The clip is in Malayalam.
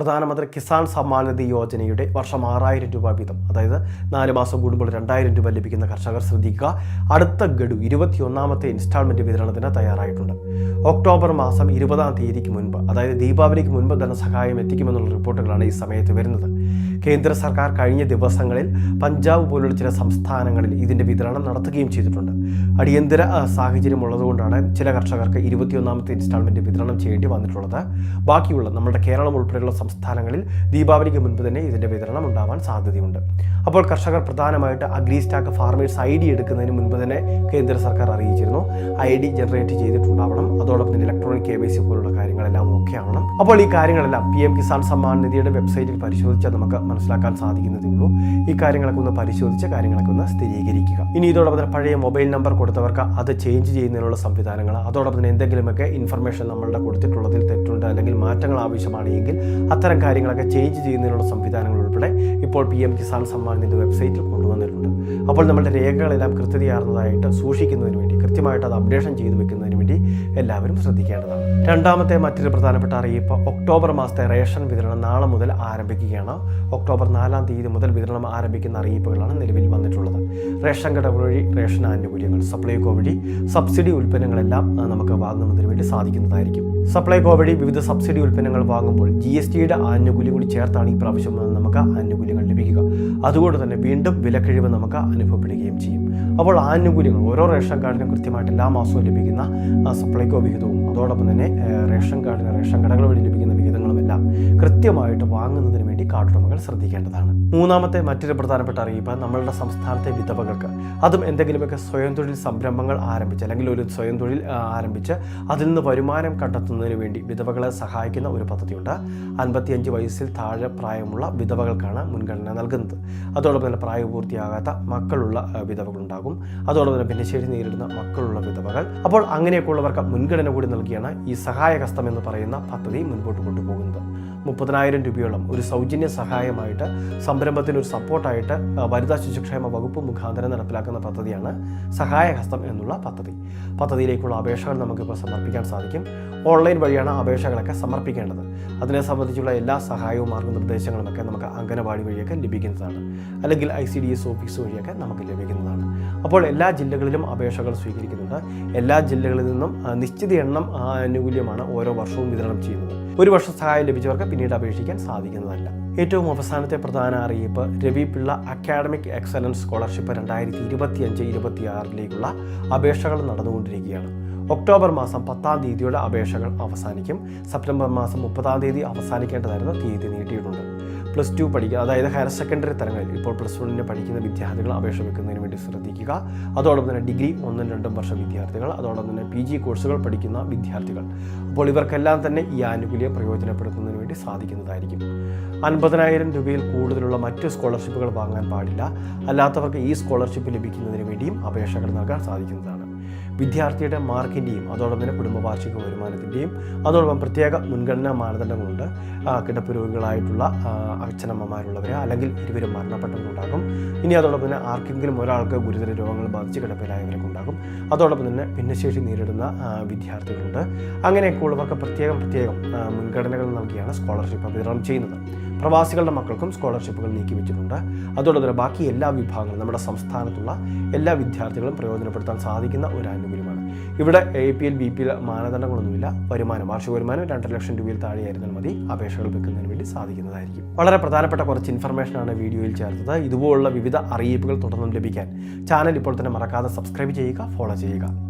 പ്രധാനമന്ത്രി കിസാൻ സമ്മാൻ നിധി യോജനയുടെ വർഷം ആറായിരം രൂപ വീതം അതായത് നാല് മാസം കൂടുമ്പോൾ രണ്ടായിരം രൂപ ലഭിക്കുന്ന കർഷകർ ശ്രദ്ധിക്കുക. അടുത്ത ഗഡു ഇരുപത്തിയൊന്നാമത്തെ ഇൻസ്റ്റാൾമെന്റ് വിതരണത്തിന് തയ്യാറായിട്ടുണ്ട്. ഒക്ടോബർ മാസം ഇരുപതാം തീയതിക്ക് മുൻപ് അതായത് ദീപാവലിക്ക് മുൻപ് ധനസഹായം എത്തിക്കുമെന്നുള്ള റിപ്പോർട്ടുകളാണ് ഈ സമയത്ത് വരുന്നത്. കേന്ദ്ര സർക്കാർ കഴിഞ്ഞ ദിവസങ്ങളിൽ പഞ്ചാബ് പോലുള്ള ചില സംസ്ഥാനങ്ങളിൽ ഇതിന്റെ വിതരണം നടത്തുകയും ചെയ്തിട്ടുണ്ട്. അടിയന്തര സാഹചര്യം ഉള്ളതുകൊണ്ടാണ് ചില കർഷകർക്ക് ഇരുപത്തിയൊന്നാമത്തെ ഇൻസ്റ്റാൾമെന്റ് വിതരണം ചെയ്യേണ്ടി വന്നിട്ടുള്ളത്. ബാക്കിയുള്ള നമ്മുടെ കേരളം ഉൾപ്പെടെയുള്ള സംസ്ഥാനങ്ങളിൽ ദീപാവലിക്ക് മുൻപ് തന്നെ ഇതിന്റെ വിതരണം ഉണ്ടാവാൻ സാധ്യതയുണ്ട്. അപ്പോൾ കർഷകർ പ്രധാനമായിട്ട് agri stack farmers I D എടുക്കുന്നതിന് മുൻപ് തന്നെ കേന്ദ്ര സർക്കാർ അറിയിച്ചിരുന്നു. ഐ ഡി ജനറേറ്റ് ചെയ്തിട്ടുണ്ടാവണം. അതോടൊപ്പം തന്നെ ഇലക്ട്രോണിക് കെ വൈ സി പോലുള്ള കാര്യങ്ങളെല്ലാം ഓക്കെ ആവണം അപ്പോൾ ഈ കാര്യങ്ങളെല്ലാം പി എം കിസാൻ സമ്മാൻ നിധിയുടെ വെബ്സൈറ്റിൽ പരിശോധിച്ചാൽ നമുക്ക് മനസ്സിലാക്കാൻ സാധിക്കുന്നതേ ഉള്ളൂ ഈ കാര്യങ്ങളൊക്കെ ഒന്ന് പരിശോധിച്ച് കാര്യങ്ങളൊക്കെ ഒന്ന് സ്ഥിരീകരിക്കുക. ഇനി ഇതോടൊപ്പം തന്നെ പഴയ മൊബൈൽ നമ്പർ കൊടുത്തവർക്ക് അത് ചേഞ്ച് ചെയ്യുന്നതിനുള്ള സംവിധാനങ്ങൾ അതോടൊപ്പം തന്നെ എന്തെങ്കിലുമൊക്കെ ഇൻഫർമേഷൻ നമ്മളുടെ കൊടുത്തിട്ടുള്ളതിൽ തെറ്റുണ്ട് അല്ലെങ്കിൽ മാറ്റങ്ങൾ ആവശ്യമാണെങ്കിൽ അത്തരം കാര്യങ്ങളൊക്കെ ചേഞ്ച് ചെയ്യുന്നതിനുള്ള സംവിധാനങ്ങൾ ഉൾപ്പെടെ ഇപ്പോൾ പി എം കിസാൻ സമ്മാൻ നിധി വെബ്സൈറ്റിൽ കൊണ്ടുവന്നിട്ടുണ്ട്. അപ്പോൾ നമ്മുടെ രേഖകളെല്ലാം കൃത്യതയാർന്നതായിട്ട് സൂക്ഷിക്കുന്നതിന് വേണ്ടി കൃത്യമായിട്ട് അത് അപ്ഡേഷൻ ചെയ്തു വെക്കുന്നതിന് വേണ്ടി എല്ലാവരും ശ്രദ്ധിക്കേണ്ടതാണ്. രണ്ടാമത്തെ മറ്റൊരു പ്രധാനപ്പെട്ട അറിയിപ്പ് ഒക്ടോബർ മാസത്തെ റേഷൻ വിതരണം നാളെ മുതൽ ആരംഭിക്കുകയാണ്. ഒക്ടോബർ നാലാം തീയതി മുതൽ വിതരണം ആരംഭിക്കുന്ന അറിയിപ്പുകളാണ് നിലവിൽ വന്നിട്ടുള്ളത്. റേഷൻ കട വഴി റേഷൻ ആനുകൂല്യങ്ങൾ സപ്ലൈകോ വഴി സബ്സിഡി ഉൽപ്പന്നങ്ങളെല്ലാം നമുക്ക് വാങ്ങുന്നതിന് വേണ്ടി സാധിക്കുന്നതായിരിക്കും. സപ്ലൈകോ വഴി വിവിധ സബ്സിഡി ഉൽപ്പന്നങ്ങൾ വാങ്ങുമ്പോൾ ജി എസ് ടിയുടെ ആനുകൂല്യം കൂടി ചേർത്താണ് ഈ പ്രാവശ്യം നമുക്ക് ആനുകൂല്യങ്ങൾ ലഭിക്കുക. അതുകൊണ്ട് തന്നെ വീണ്ടും വിലക്കിഴിവ് നമുക്ക് അനുഭവപ്പെടുകയും ചെയ്യും. അപ്പോൾ ആനുകൂല്യങ്ങൾ ഓരോ റേഷൻ കാർഡിനും കൃത്യമായിട്ട് എല്ലാ മാസവും ലഭിക്കുന്ന സപ്ലൈകോ വിഹിതവും അതോടൊപ്പം തന്നെ റേഷൻ കാർഡിന് റേഷൻ കടകൾ വഴി ലഭിക്കുന്ന വിഹിതങ്ങളുമെല്ലാം കൃത്യമായിട്ട് വാങ്ങുന്നതിന് വേണ്ടി കാട്ടുടമകൾ ശ്രദ്ധിക്കേണ്ടതാണ്. മൂന്നാമത്തെ മറ്റൊരു പ്രധാനപ്പെട്ട അറിയിപ്പ് നമ്മളുടെ സംസ്ഥാനത്തെ വിധവകൾക്ക്. അതും എന്തെങ്കിലുമൊക്കെ സ്വയം തൊഴിൽ സംരംഭങ്ങൾ ആരംഭിച്ച് അല്ലെങ്കിൽ ഒരു സ്വയം തൊഴിൽ ആരംഭിച്ച് അതിൽ നിന്ന് വരുമാനം കണ്ടെത്തുന്നതിന് വേണ്ടി വിധവകളെ സഹായിക്കുന്ന ഒരു പദ്ധതിയുണ്ട്. അൻപത്തിയഞ്ച് വയസ്സിൽ താഴെ പ്രായമുള്ള വിധവകൾക്കാണ് മുൻഗണന നൽകുന്നത്. അതോടൊപ്പം തന്നെ പ്രായപൂർത്തിയാകാത്ത മക്കളുള്ള വിധവകളുണ്ടാകും. അതോടൊപ്പം തന്നെ ഭിന്നശേഷി നേരിടുന്ന മക്കളുള്ള വിധവകൾ. അപ്പോൾ അങ്ങനെയൊക്കെയുള്ളവർക്ക് മുൻഗണന കൂടി നൽകിയാണ് ഈ സഹായഹസ്തം എന്ന് പറയുന്ന പദ്ധതി മുൻപോട്ട് കൊണ്ടുപോകുന്നത്. മുപ്പതിനായിരം രൂപയോളം ഒരു സൗജന്യ സഹായമായിട്ട് സംരംഭത്തിന് ഒരു സപ്പോർട്ടായിട്ട് വനിതാ ശിശുക്ഷേമ വകുപ്പ് മുഖാന്തരം നടപ്പിലാക്കുന്ന പദ്ധതിയാണ് സഹായഹസ്തം എന്നുള്ള പദ്ധതി. പദ്ധതിയിലേക്കുള്ള അപേക്ഷകൾ നമുക്കിപ്പോൾ സമർപ്പിക്കാൻ സാധിക്കും. ഓൺലൈൻ വഴിയാണ് അപേക്ഷകളൊക്കെ സമർപ്പിക്കേണ്ടത്. അതിനെ സംബന്ധിച്ചുള്ള എല്ലാ സഹായവും മാർഗനിർദ്ദേശങ്ങളുമൊക്കെ നമുക്ക് അംഗനവാടി വഴിയൊക്കെ ലഭിക്കുന്നതാണ്. അല്ലെങ്കിൽ I C D S office വഴിയൊക്കെ നമുക്ക് ലഭിക്കുന്നതാണ്. അപ്പോൾ എല്ലാ ജില്ലകളിലും അപേക്ഷകൾ സ്വീകരിക്കുന്നുണ്ട്. എല്ലാ ജില്ലകളിൽ നിന്നും നിശ്ചിത എണ്ണം ആനുകൂല്യമാണ് ഓരോ വർഷവും വിതരണം ചെയ്യുന്നത്. ഒരു വർഷം സഹായം ലഭിച്ചവർക്ക് പിന്നീട് അപേക്ഷിക്കാൻ സാധിക്കുന്നതല്ല. ഏറ്റവും അവസാനത്തെ പ്രധാന അറിയിപ്പ് Ravi Pillai academic excellence scholarship രണ്ടായിരത്തി ഇരുപത്തി അഞ്ച് ഇരുപത്തി ആറിലേക്കുള്ള അപേക്ഷകൾ നടന്നുകൊണ്ടിരിക്കുകയാണ്. ഒക്ടോബർ മാസം പത്താം തീയതിയുടെ അപേക്ഷകൾ അവസാനിക്കും. സെപ്റ്റംബർ മാസം മുപ്പതാം തീയതി അവസാനിക്കേണ്ടതായിരുന്നു. തീയതി നീട്ടിയിട്ടുണ്ട്. പ്ലസ് ടു പഠിക്കുക അതായത് ഹയർ സെക്കൻഡറി തലങ്ങളിൽ ഇപ്പോൾ പ്ലസ് വണ്ണിന് പഠിക്കുന്ന വിദ്യാർത്ഥികൾ അപേക്ഷ വെക്കുന്നതിന് വേണ്ടി ശ്രദ്ധിക്കുക. അതോടൊപ്പം തന്നെ ഡിഗ്രി ഒന്നും രണ്ടും വർഷ വിദ്യാർത്ഥികൾ അതോടൊപ്പം തന്നെ പി ജി കോഴ്സുകൾ പഠിക്കുന്ന വിദ്യാർത്ഥികൾ. അപ്പോൾ ഇവർക്കെല്ലാം തന്നെ ഈ ആനുകൂല്യം പ്രയോജനപ്പെടുത്തുന്നതിന് വേണ്ടി സാധിക്കുന്നതായിരിക്കും. അൻപതിനായിരം രൂപയിൽ കൂടുതലുള്ള മറ്റു സ്കോളർഷിപ്പുകൾ വാങ്ങാൻ പാടില്ല. അല്ലാത്തവർക്ക് ഈ സ്കോളർഷിപ്പ് ലഭിക്കുന്നതിന് വേണ്ടിയും അപേക്ഷകൾ നൽകാൻ സാധിക്കുന്നതാണ്. വിദ്യാർത്ഥിയുടെ മാർക്കിന്റെയും അതോടൊപ്പം തന്നെ കുടുംബ വാർഷിക വരുമാനത്തിന്റെയും അതോടൊപ്പം പ്രത്യേക മുൻഗണനാ മാനദണ്ഡങ്ങളുണ്ട്. കിടപ്പ് രോഗികളായിട്ടുള്ള അച്ഛനമ്മമാരുള്ളവർ അല്ലെങ്കിൽ ഇരുവരും മരണപ്പെട്ടവരുണ്ടാകും. ഇനി അതോടൊപ്പം തന്നെ ആർക്കെങ്കിലും ഒരാൾക്ക് ഗുരുതര രോഗങ്ങൾ ബാധിച്ച് കിടപ്പിലായവരൊക്കെ ഉണ്ടാകും. അതോടൊപ്പം തന്നെ ഭിന്നശേഷി നേരിടുന്ന വിദ്യാർത്ഥികളുണ്ട്. അങ്ങനെയൊക്കെ ഉള്ളവർക്ക് പ്രത്യേകം പ്രത്യേകം മുൻഗണനകൾ നൽകിയാണ് സ്കോളർഷിപ്പ് വിതരണം ചെയ്യുന്നത്. പ്രവാസികളുടെ മക്കൾക്കും സ്കോളർഷിപ്പുകൾ നീക്കി വെച്ചിട്ടുണ്ട് അതോടൊപ്പം ബാക്കി എല്ലാ വിഭാഗങ്ങളും നമ്മുടെ സംസ്ഥാനത്തുള്ള എല്ലാ വിദ്യാർത്ഥികളും പ്രയോജനപ്പെടുത്താൻ സാധിക്കുന്ന ഒരു ആനുകൂല്യമാണ്. ഇവിടെ A P L B P L മാനദണ്ഡങ്ങളൊന്നുമില്ല. വരുമാനം വാർഷിക വരുമാനം രണ്ടര ലക്ഷം രൂപയിൽ താഴെയായിരുന്നാൽ മതി. അപേക്ഷകൾ വെക്കുന്നതിന് വേണ്ടി സാധിക്കുന്നതായിരിക്കും. വളരെ പ്രധാനപ്പെട്ട കുറച്ച് ഇൻഫർമേഷനാണ് വീഡിയോയിൽ ചേർത്തത്. ഇതുപോലുള്ള വിവിധ അറിയിപ്പുകൾ തുടർന്നും ലഭിക്കാൻ ചാനൽ ഇപ്പോൾ തന്നെ മറക്കാതെ സബ്സ്ക്രൈബ് ചെയ്യുക ഫോളോ ചെയ്യുക.